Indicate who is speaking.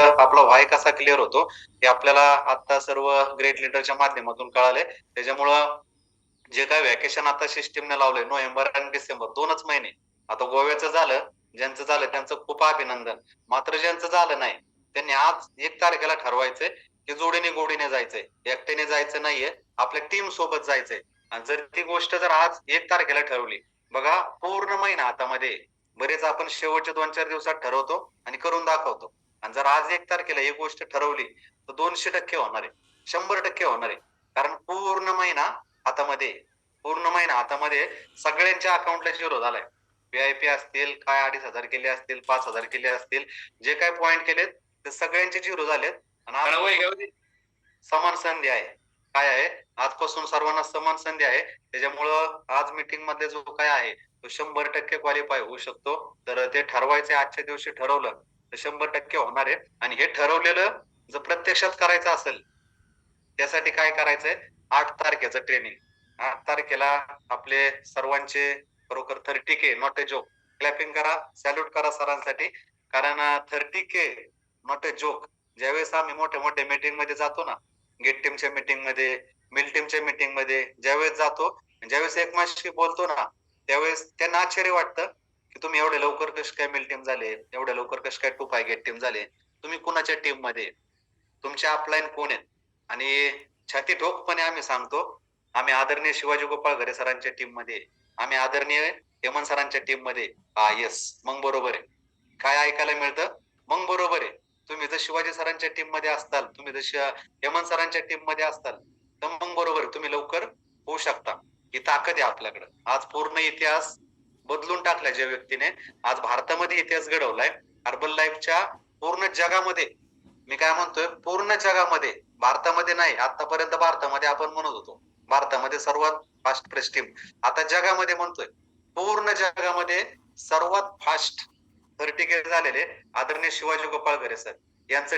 Speaker 1: आपला व्हाय कसा क्लिअर होतो हे आपल्याला आता सर्व ग्रेट लिडरच्या माध्यमातून कळाले. त्याच्यामुळं जे काय व्हॅकेशन आता सिस्टीमने लावलंय नोव्हेंबर आणि डिसेंबर दोनच महिने. आता गोव्याचं झालं ज्यांचं झालं त्यांचं खूप अभिनंदन. मात्र ज्यांचं झालं नाही त्यांनी आज एक तारखेला ठरवायचंय की जोडीने गोडीने जायचंय. एकट्याने जायचं नाहीये आपल्या टीम सोबत जायचंय. आणि जर ती गोष्ट जर आज एक तारखेला ठरवली बघा पूर्ण महिना हातामध्ये बरेच आपण शेवटच्या दोन चार दिवसात ठरवतो आणि करून दाखवतो. आणि जर आज एक तारखेला ही गोष्ट ठरवली तर दोनशे टक्के होणार आहे. शंभर टक्के होणार आहे. कारण पूर्ण महिना हातामध्ये. पूर्ण महिना हातामध्ये. सगळ्यांच्या अकाउंटला झिरो झालाय. व्हीआयपी असतील काय अडीच हजार केले असतील पाच हजार केले असतील जे काय पॉईंट केलेत ते सगळ्यांचे झिरो झालेत. आणि समान संधी आहे. काय आहे? आजपासून सर्वांना समान संधी आहे. त्याच्यामुळं आज मीटिंगमध्ये जो काय आहे तो शंभर टक्के क्वालिफाय होऊ शकतो. तर ते ठरवायचे आजच्या दिवशी ठरवलं. तर शंभर टक्के होणार आहे. आणि हे ठरवलेलं जर प्रत्यक्षात करायचं असेल त्यासाठी काय करायचंय? आठ तारखेचं ट्रेनिंग आठ तारखेला आपले सर्वांचे खरोखर thirty K not a joke clapping करा सॅल्यूट करा सरांसाठी. कारण thirty K not a joke ज्यावेळेस आम्ही मोठ्या मोठ्या मीटिंगमध्ये जातो ना गेट टीमच्या मीटिंगमध्ये मिल टीमच्या मीटिंगमध्ये ज्यावेळेस जातो ज्यावेळेस एकमेकांशी बोलतो ना त्यावेळेस त्यांना आश्चर्य वाटतं. की तुम्ही एवढ्या लवकर कश काय मिल टीम झाले? एवढ्या लवकर कश काय टू फाय गेट टीम झाले? तुम्ही कुणाच्या टीममध्ये? तुमचे अपलाईन कोण आहेत? आणि छाती ठोकपणे आम्ही सांगतो आम्ही आदरणीय शिवाजी गोपाळ घरे सरांच्या टीममध्ये आम्ही आदरणीय हेमंत सरांच्या टीममध्ये हा येस मग बरोबर आहे. काय ऐकायला मिळतं? मग बरोबर आहे. तुम्ही जर शिवाजी सरांच्या टीममध्ये असताल तुम्ही जर हेमंत सरांच्या टीममध्ये असताल तर मग बरोबर आहे. तुम्ही लवकर होऊ शकता. ही ताकद आहे आपल्याकडे. आज पूर्ण इतिहास बदलून टाकलाय ज्या व्यक्तीने. आज भारतामध्ये इतिहास घडवलाय. अर्बन लाईफच्या पूर्ण जगामध्ये मी काय म्हणतोय? पूर्ण जगामध्ये भारतामध्ये नाही आतापर्यंत भारतामध्ये आपण म्हणत होतो. भारतामध्ये सर्वात फास्ट प्रेस टीम आता जगामध्ये म्हणतोय. पूर्ण जगामध्ये सर्वात फास्ट थर्टी झालेले आदरणीय शिवाजी गोपाळ घरे सर यांचं